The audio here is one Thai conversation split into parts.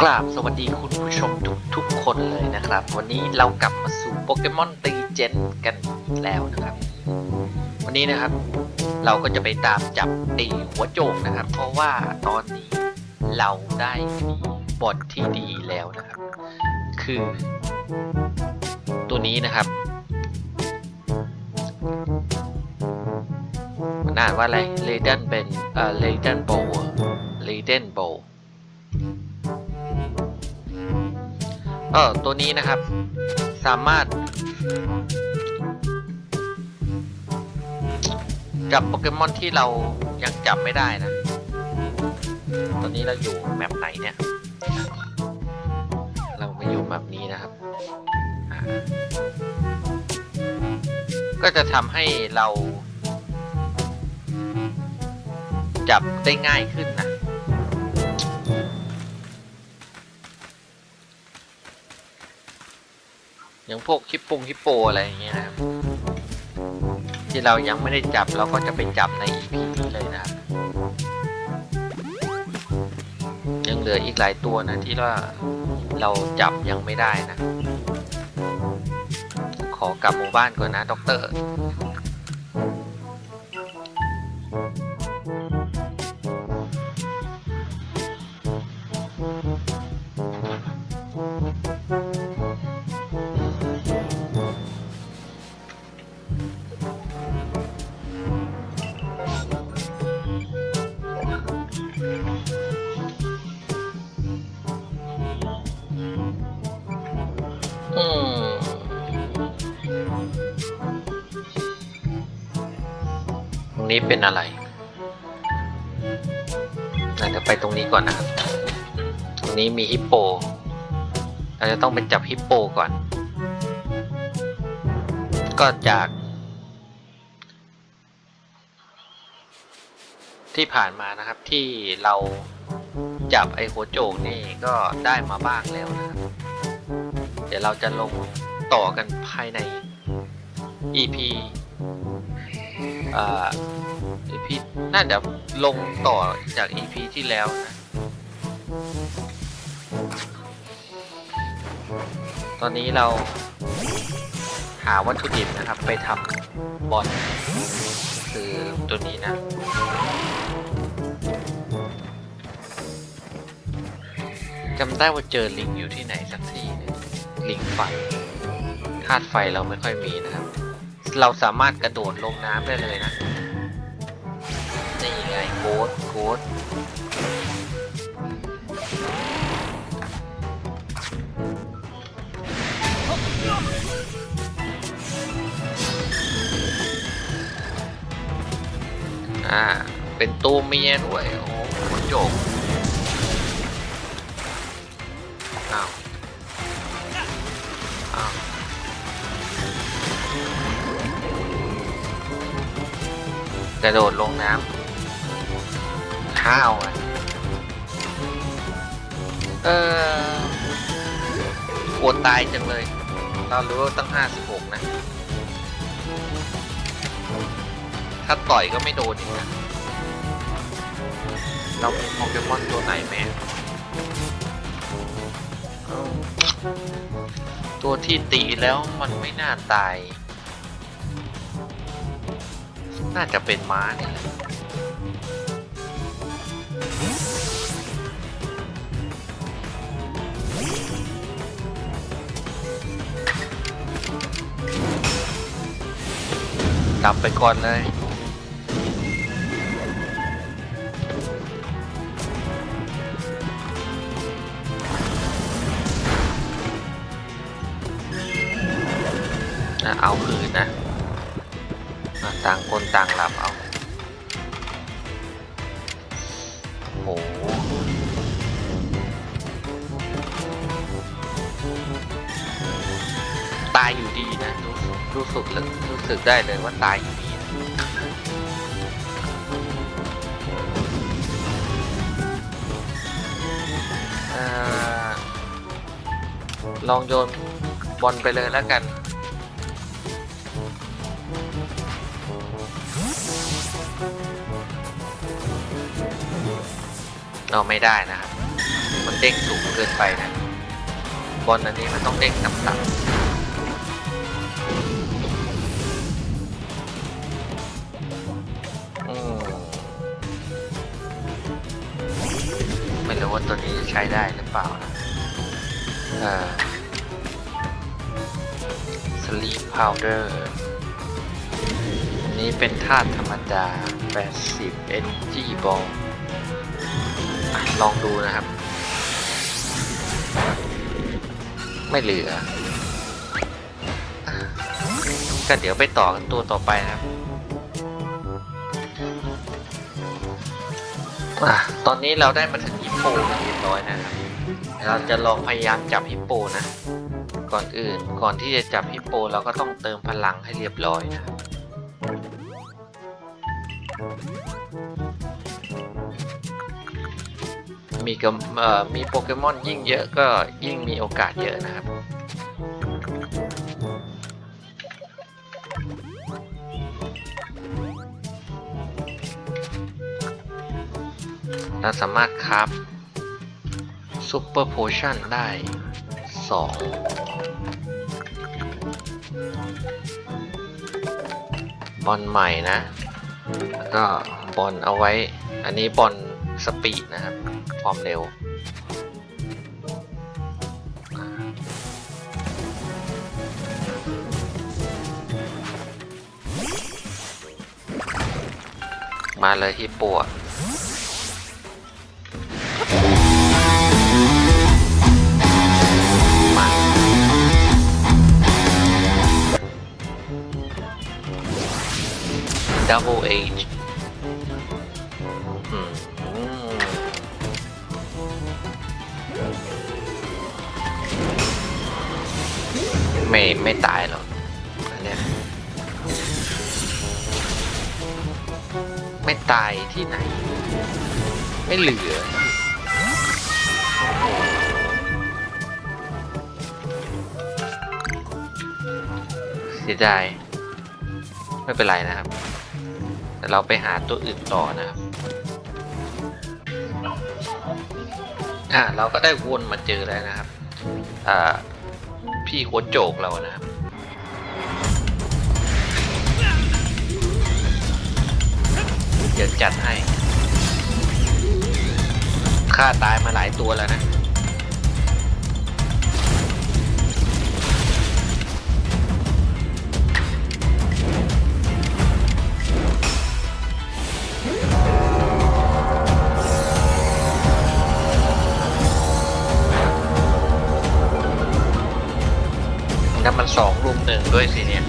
กราบสวัสดีคุณผู้ชมทุกทุกคนเลยนะครับ วันนี้เรากลับมาสู่โปเกมอนตีเจนกันอีกแล้วนะครับ วันนี้นะครับ เราก็จะไปตามจับไอหัวโจกนะครับ เพราะว่าตอนนี้เราได้มีบอทที่ดีแล้วนะครับ คือ ตัวนี้นะครับมันอ่านว่าอะไรเลเดนเป็นเอ่อเลเดนโบเลเดนโบ เออตัวนี้นะครับ สามารถ จับโปเกมอนที่เรายังจับไม่ได้นะ ตอนนี้เราอยู่แมปไหนเนี่ย เรามาอยู่แมปนี้นะครับก็จะทำให้เรา จับได้ง่ายขึ้นนะ อย่างพวกฮิปปงฮิปโปอะไรอย่างเงี้ยนะครับ ที่เรายังไม่ได้จับเราก็จะไปจับใน EP นี้เลยนะครับยังเหลืออีกหลายตัวนะที่ว่าเราจับยังไม่ได้นะ ขอกลับหมู่บ้านก่อนนะด็อกเตอร์ นี้เป็นอะไรเดี๋ยวไปตรงนี้ก่อนนะครับ ตรงนี้มีฮิปโป เราจะต้องไปจับฮิปโปก่อน ก็จาก ที่ผ่านมานะครับที่เราจับไอหัวโจกนี่ก็ได้มาบ้างแล้วนะครับ เดี๋ยวเราจะลงต่อกันภายใน EP อ่า น่าจะลงต่อจาก EP ที่แล้วนะ ตอนนี้เราหาวัตถุดิบนะครับ ไปทำบอลคือตัวนี้นะ จำได้ว่าเจอลิงอยู่ที่ไหนสักที่นึงลิงไฟธาตุไฟเราไม่ค่อยมีนะครับ เราสามารถกระโดดลงน้ำได้เลยนะ ดโคดอ่า เป็นตัวเมียด้วยโอ้โหจกอ้าว อ้าวกระโดดลงน้ำ ข้าวอะเออปวดตายจังเลย เรารู้ว่าตั้งห้าสิบหกนะ ถ้าต่อยก็ไม่โดนอีกนะ เรามีโปเกมอนตัวไหนแม่ตัวที่ตีแล้วมันไม่น่าตาย น่าจะเป็นม้าเนี่ยแหละ กลับไปก่อนเลย นะเอาคืนนะอะต่างคนต่างหลับเอาายอยู่ดีนะรู้รู้สึกเลยรู้สึกได้เลยว่าตายอยู่ดีนะลองโยนบอลไปเลยแล้วกันเอาไม่ได้นะครับมมันเด้งสูงเกินไปนะ บอลอันนี้มันต้องเด้งต่ำๆ ไม่รู้ว่าตัวนี้จะใช้ได้หรือเปล่านะเอ่อ sleep powder อันนี้เป็นธาตุธรรมดา 80 energy ball อะลองดูนะครับ ไม่เหลือ ก็เดี๋ยวไปต่อกันตัวต่อไปนะครับอะตอนนี้เราได้มาถึง โปเป็นเรียบร้อยนะครับเราจะลองพยายามจับฮิปโปนะ ก่อนอื่นก่อนที่จะจับฮิปโปเราก็ต้องเติมพลังให้เรียบร้อยนะมีกเอ่อมีโปเกมอนยิ่งเยอะก็ยิ่งมีโอกาสเยอะนะครับ เราสามารถคราฟ ซูเปอร์โพชั่นได้สองบอลใหม่นะ แล้วก็บอลเอาไว้ อันนี้บอลสปีดนะครับ ความเร็ว มาเลยฮิปโป Double Age อืมไม่ไม่ตายหรอกอันเนี้ยไม่ตายที่ไหน ไม่เหลือ เสียดายไม่เป็นไรนะครับ เราไปหาตัวอื่นต่อนะครับอ่าเราก็ได้วนมาเจอแล้วนะครับ อ่า พี่หัวโจกเรานะครับเดี๋ยวจัดให้ฆ่าตายมาหลายตัวแล้วนะ มันสองรุมหนึ่งด้วยสิเนี่ย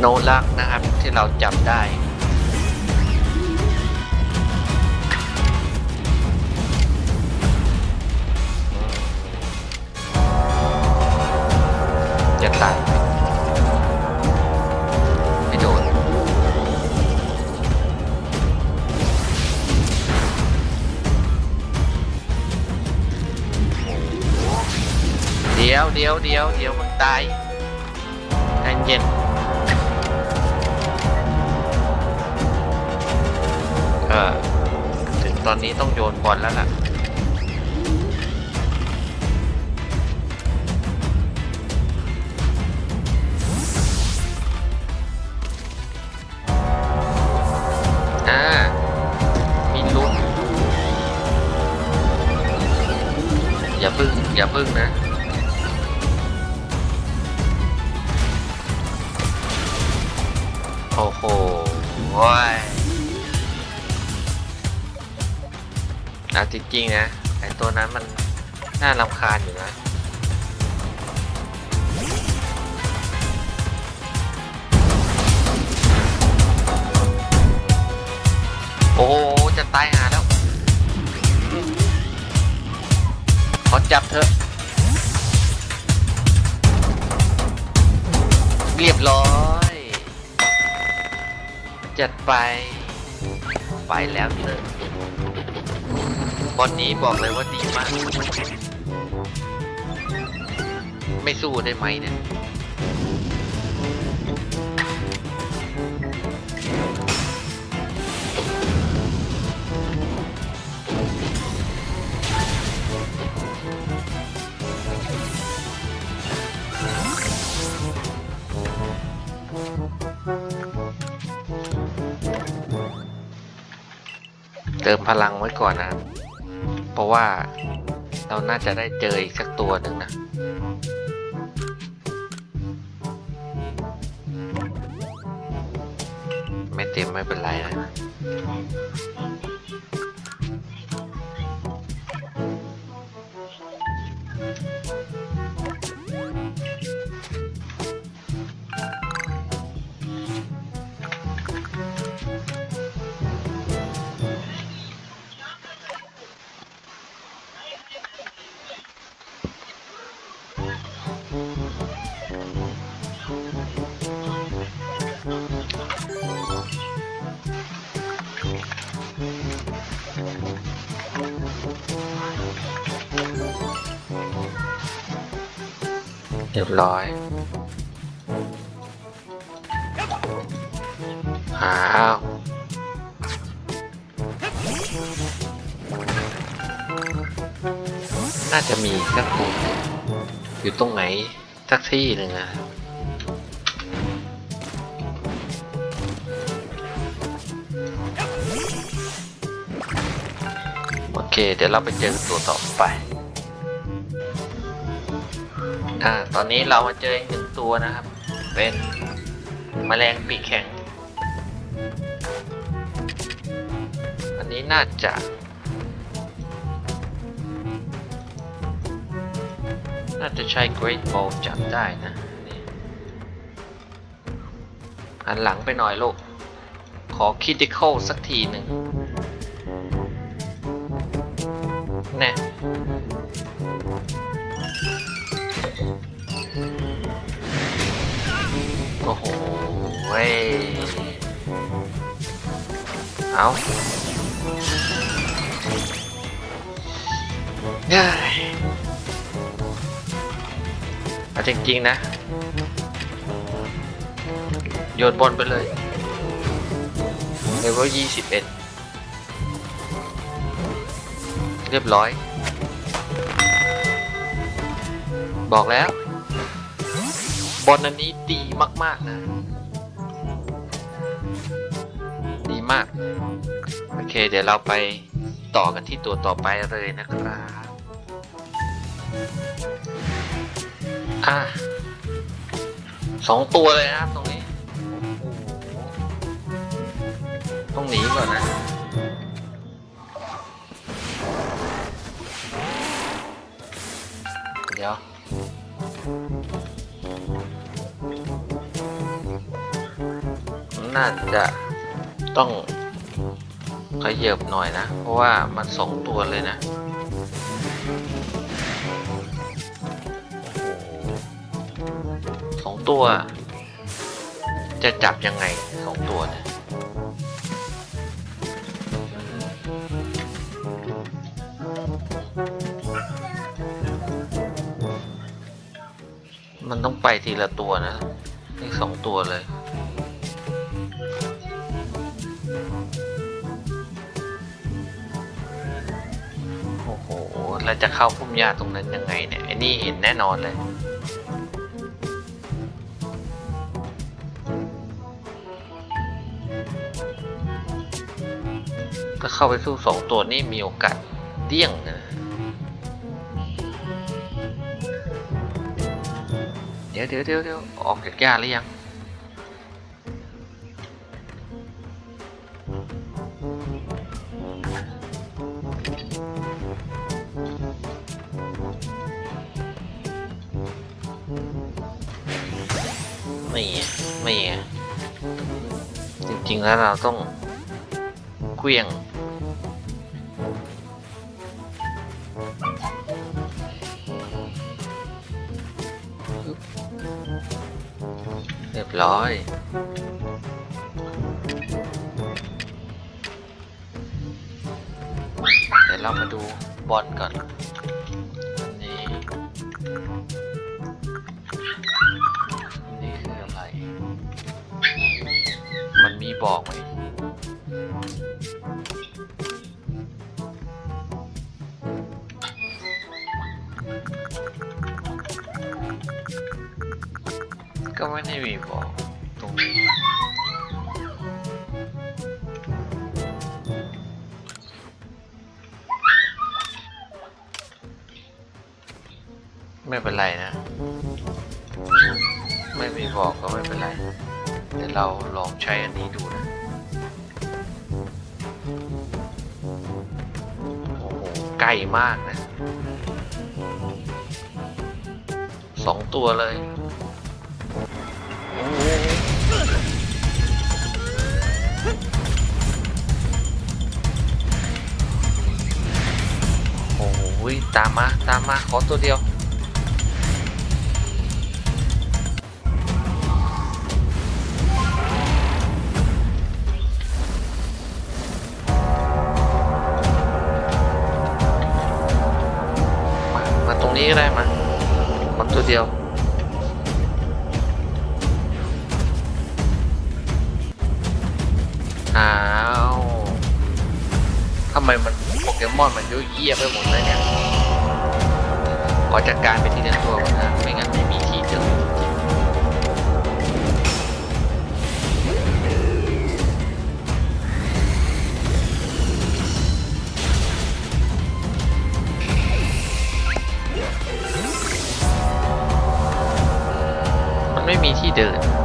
โนลักนะครับที่เราจับได้ ตายไม่โดนเดี๋ยวเดี๋ยวเดี๋ยวเดี๋ยวมึงตายใจเย็นเออถึงตอนนี้ต้องโยนบอลแล้วล่ะารำคาญอยู่นะ โอ้จะตายหาแล้ว ขอจับเถอะ เรียบร้อย จัดไป ไปแล้วหนึ่งโบอลนี้บอกเลยว่าดีมาก ไม่สู้ได้ไหมเนี่ยเติมพลังไว้ก่อนนะ เพราะว่า เราน่าจะได้เจออีกสักตัวหนึ่งนะ ไม่เต็มไม่เป็นไรนะ เรียบร้อย อ้าวน่าจะมีสักตัวอยู่ตรงไหนสักที่หนึ่งอะ เคเดี๋ยวเราไปเจอตัวต่อไป อ่า ตอนนี้เรามาเจออีกหนึ่งตัวนะครับ เป็นแมลงปีกแข็ง อันนี้น่าจะน่าจะใช้ Great Ball จับได้นะหันหลังไปหน่อยลูก ขอ Critical สักทีหนึ่ง น่โอ้โหเว้ยเอาเย้ยเอาจริงๆนะ โยนบอลไปเลยเลเวลยี่สิบเอ็ด เรียบร้อย บอกแล้ว บอลอันนี้ดีมาก ๆ นะ ดีมาก โอเค เดี๋ยวเราไปต่อกันที่ตัวต่อไปเลยนะครับอะสองตัวเลยนะครับตรงนี้ ต้องหนีก่อนนะ ดี๋ยว น่าจะต้องขยับหน่อยนะ เพราะว่ามันสองตัวเลยนะสองตัว จะจับยังไงสองตัวเนี่ย มันต้องไปทีละตัวนะนี่สองตัวเลย โอ้โหแล้วจะเข้าพุ่มหญ้าตรงนั้นยังไงเนี่ยไอ้นี่เห็นแน่นอนเลยถ้าเข้าไปสู้สองตัวนี่มีโอกาสเดี้ยงนะ ดี๋ยวเดี๋ยวเดี๋ยวเดี๋ยวออกจากหญ้าหรือยังไม่อะไม่อะจริงๆแล้วเราต้องเคลี้ยง รียบร้อย เดี๋ยวเรามาดูบอลก่อน นี่ นี่คืออะไร มันมีบอกไห ก็ไม่ได้มีบอกตรงนี้ไม่เป็นไรนะ ไม่มีบอกก็ไม่เป็นไร เดี๋ยวเราลองใช้อันนี้ดูนะ โอ้โห ใกล้มากนะ สองตัวเลย โอ้โหโอ้โหตามมา ตามมา ขอตัวเดียวมามาตรงนี้ก็ได้มา ขอตัวเดียว มอนมันเยอะแยะไปหมดเลยเนี่ยขอจัดการไปทีละตัวก่อนนะไม่งั้นไม่มีที่เจอมันไม่มีที่เดิน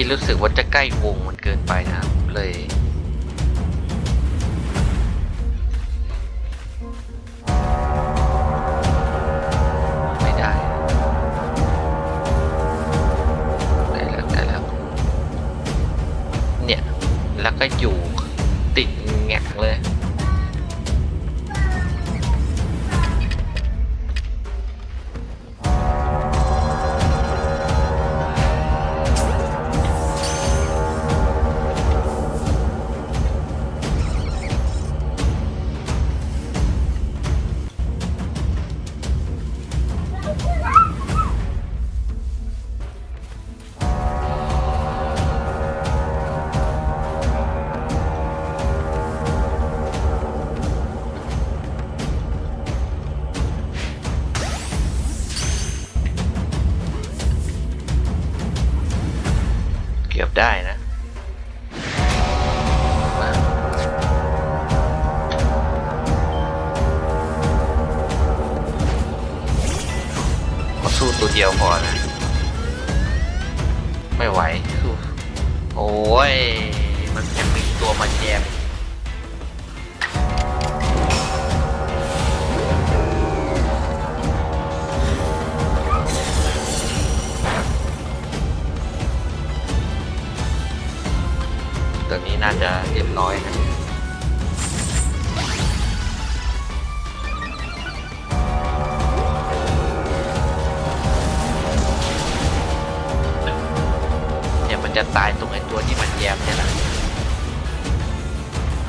กี้รู้สึกว่าจะใกล้วงมันเกินไปนะครับเลยไม่ได้ได้แล้วได้แล้วเนี่ยแล้วก็อยู่ติดแงกเลย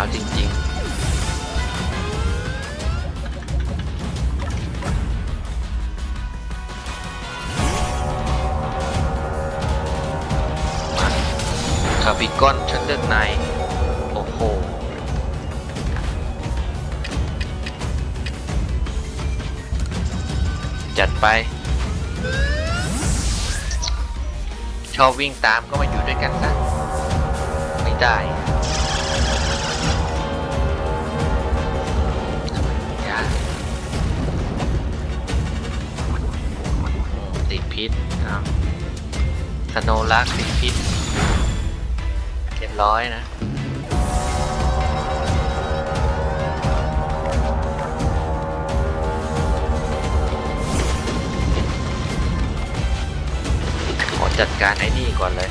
เอาจริงๆคาบิกอนฉันเลือกนายโอ้โหจัดไป ชอบวิ่งตามก็มาอยู่ด้วยกันซะไม่ได้ สโนลักสิพิษเรียบร้อยนะขอจัดการไอ้นี่ก่อนเลย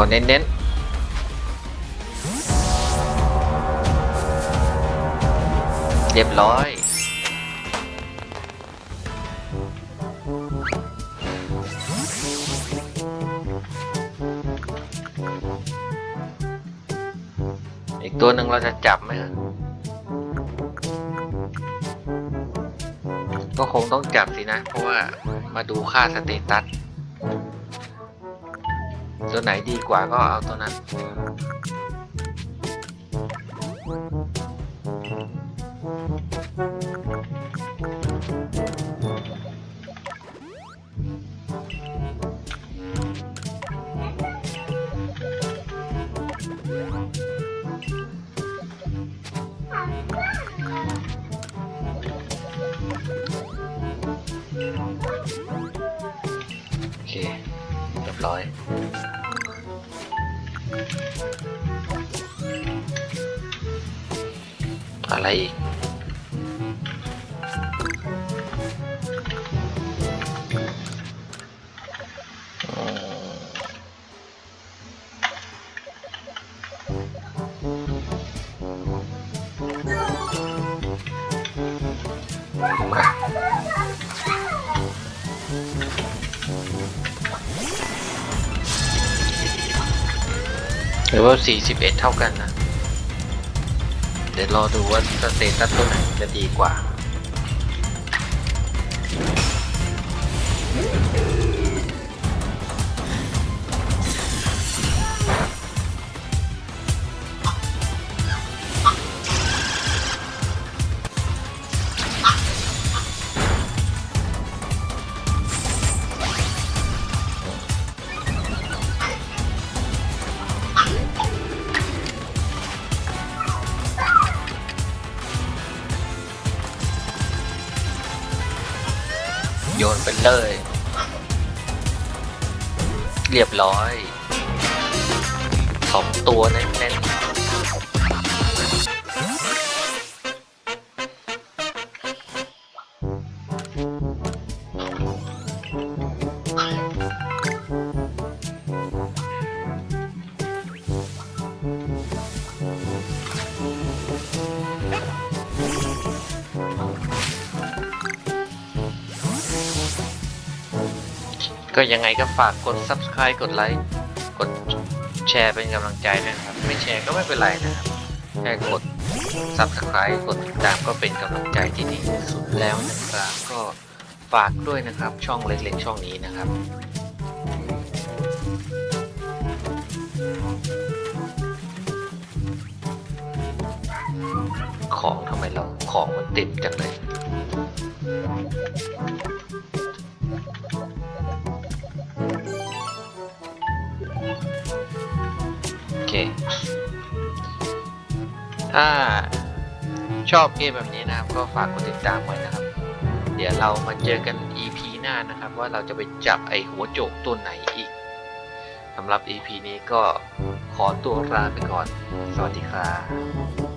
ขอเน้นๆเรียบร้อย อีกตัวหนึ่งเราจะจับไหมฮะก็คงต้องจับสินะ เพราะว่ามาดูค่าสเตตัส ตัวไหนดีกว่าก็เอาตัวนั้น หรือว่า 41 เท่ากันนะ เดี๋ยวรอดูว่าสเตตัสตัวไหนจะดีกว่า โยนไปเลย เรียบร้อยสองตัวแน่นๆ ก็ยังไงก็ฝากกด subscribe กดไลค์กดแชร์เป็นกำลังใจด้วยนะครับ ไม่แชร์ก็ไม่เป็นไรนะครับ แค่กด subscribe กดติดตามก็เป็นกำลังใจที่ดีที่สุดแล้วนะครับก็ฝากด้วยนะครับช่องเล็กๆช่องนี้นะครับของทำไมเราของมันติดจังเลย ถ้าชอบเกมแบบนี้นะครับ ก็ฝากกดติดตามไว้นะครับ เดี๋ยวเรามาเจอกัน EP หน้านะครับ ว่าเราจะไปจับไอหัวโจกตัวไหนอีกสำหรับ EP นี้ก็ขอตัวลาไปก่อน สวัสดีครับ